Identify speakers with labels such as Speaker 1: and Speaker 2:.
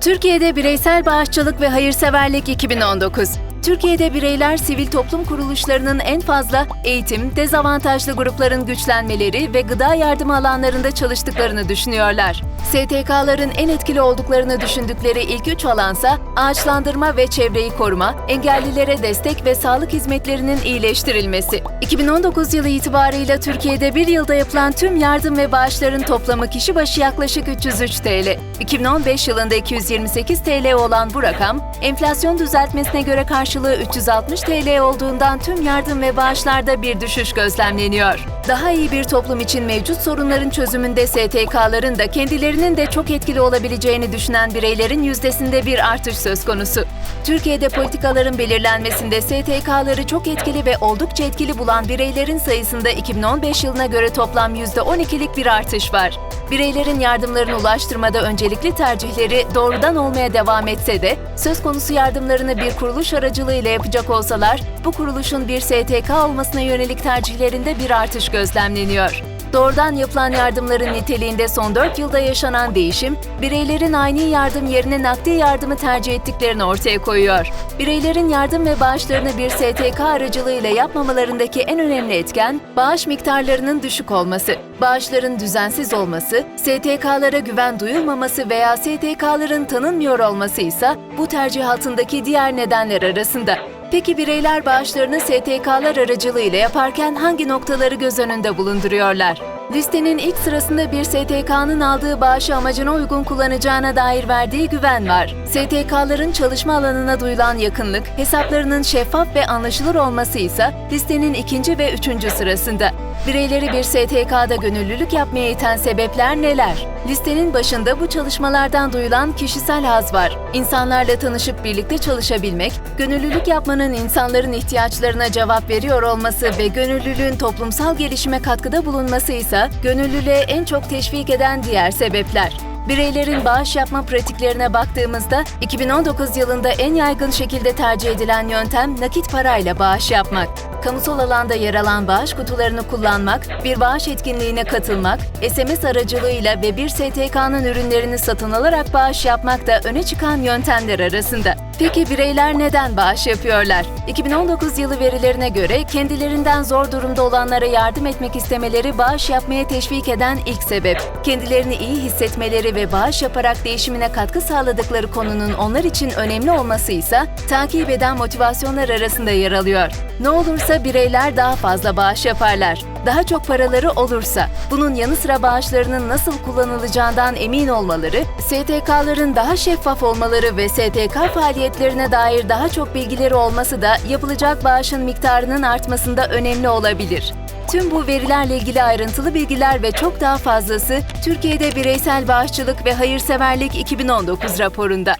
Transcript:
Speaker 1: Türkiye'de Bireysel Bağışçılık ve Hayırseverlik 2019 Türkiye'de bireyler sivil toplum kuruluşlarının en fazla eğitim, dezavantajlı grupların güçlenmeleri ve gıda yardımı alanlarında çalıştıklarını düşünüyorlar. STK'ların en etkili olduklarını düşündükleri ilk üç alansa ağaçlandırma ve çevreyi koruma, engellilere destek ve sağlık hizmetlerinin iyileştirilmesi. 2019 yılı itibarıyla Türkiye'de bir yılda yapılan tüm yardım ve bağışların toplamı kişi başı yaklaşık 303 TL. 2015 yılında 228 TL olan bu rakam, enflasyon düzeltmesine göre karşılığı 360 TL olduğundan tüm yardım ve bağışlarda bir düşüş gözlemleniyor. Daha iyi bir toplum için mevcut sorunların çözümünde STK'ların da kendilerinin de çok etkili olabileceğini düşünen bireylerin yüzdesinde bir artış söz konusu. Türkiye'de politikaların belirlenmesinde STK'ları çok etkili ve oldukça etkili bulan bireylerin sayısında 2015 yılına göre toplam %12'lik bir artış var. Bireylerin yardımlarını ulaştırmada öncelikli tercihleri doğrudan olmaya devam etse de, söz konusu yardımlarını bir kuruluş aracılığıyla yapacak olsalar, bu kuruluşun bir STK olmasına yönelik tercihlerinde bir artış gözlemleniyor. Doğrudan yapılan yardımların niteliğinde son 4 yılda yaşanan değişim, bireylerin aynı yardım yerine nakdi yardımı tercih ettiklerini ortaya koyuyor. Bireylerin yardım ve bağışlarını bir STK aracılığıyla yapmamalarındaki en önemli etken, bağış miktarlarının düşük olması. Bağışların düzensiz olması, STK'lara güven duyulmaması veya STK'ların tanınmıyor olması ise bu tercih altındaki diğer nedenler arasında. Peki bireyler bağışlarını STK'lar aracılığıyla yaparken hangi noktaları göz önünde bulunduruyorlar? Listenin ilk sırasında bir STK'nın aldığı bağışı amacına uygun kullanacağına dair verdiği güven var. STK'ların çalışma alanına duyulan yakınlık, hesaplarının şeffaf ve anlaşılır olması ise listenin ikinci ve üçüncü sırasında. Bireyleri bir STK'da gönüllülük yapmaya iten sebepler neler? Listenin başında bu çalışmalardan duyulan kişisel haz var. İnsanlarla tanışıp birlikte çalışabilmek, gönüllülük yapmanın insanların ihtiyaçlarına cevap veriyor olması ve gönüllülüğün toplumsal gelişime katkıda bulunması ise gönüllülüğe en çok teşvik eden diğer sebepler. Bireylerin bağış yapma pratiklerine baktığımızda 2019 yılında en yaygın şekilde tercih edilen yöntem nakit parayla bağış yapmak. Kamusal alanda yer alan bağış kutularını kullanmak, bir bağış etkinliğine katılmak, SMS aracılığıyla ve bir STK'nın ürünlerini satın alarak bağış yapmak da öne çıkan yöntemler arasında. Peki bireyler neden bağış yapıyorlar? 2019 yılı verilerine göre kendilerinden zor durumda olanlara yardım etmek istemeleri bağış yapmaya teşvik eden ilk sebep. Kendilerini iyi hissetmeleri ve bağış yaparak değişimine katkı sağladıkları konunun onlar için önemli olması ise takip eden motivasyonlar arasında yer alıyor. Ne olursa bireyler daha fazla bağış yaparlar. Daha çok paraları olursa, bunun yanı sıra bağışlarının nasıl kullanılacağından emin olmaları, STK'ların daha şeffaf olmaları ve STK faaliyetlerine dair daha çok bilgileri olması da yapılacak bağışın miktarının artmasında önemli olabilir. Tüm bu verilerle ilgili ayrıntılı bilgiler ve çok daha fazlası Türkiye'de Bireysel Bağışçılık ve Hayırseverlik 2019 raporunda.